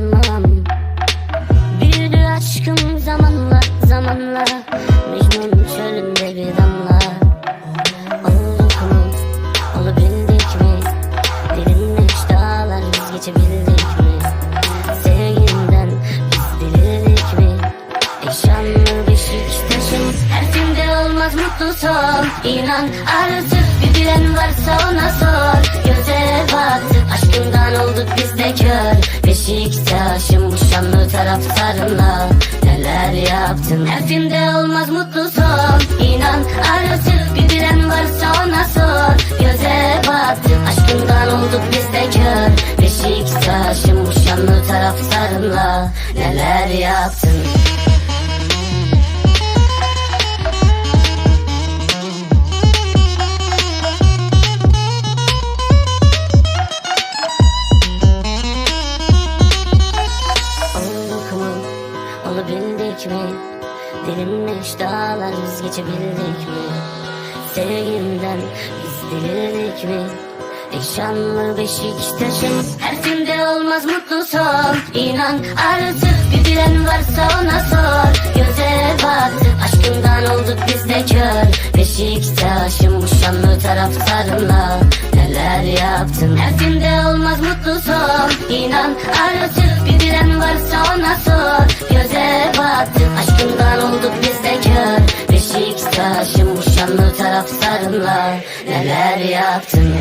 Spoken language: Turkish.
zamanla Büyüdü aşkım zamanla zamanla Mecnun çölünde bir damla Olduk mu? Olabildik mi? Derinde hiç dağlar biz geçebildik mi? Sevginden biz delirdik mi? Ekşanlı Beşiktaş'ım Her filmde olmaz mutlu son İnan artık bir bilen varsa ona sor Göze battık aşkından olduk biz de kör şanlı taraftarına Neler yaptın her filmde olmaz mutlu son. İnan artık bir bilen varsa ona sor. Göze battık aşkından olduk biz de kör. Beşiktaş'ın bu şanlı taraftarına Neler yaptın Olabildik mi? Delinmiş dağlar biz geçebildik mi? Sevgimden biz delirdik mi? Ekşanlı Beşiktaş'ın her filmde olmaz mutlu son İnan artık bir bilen varsa ona sor Göze battık aşkından olduk biz de kör Beşiktaş'ın bu şanlı taraftarına Neler yaptın İnan artık bir bilen varsa ona sor. Göze battık aşkından olduk biz de kör. Beşiktaş'ın bu şanlı taraftarına Neler yaptın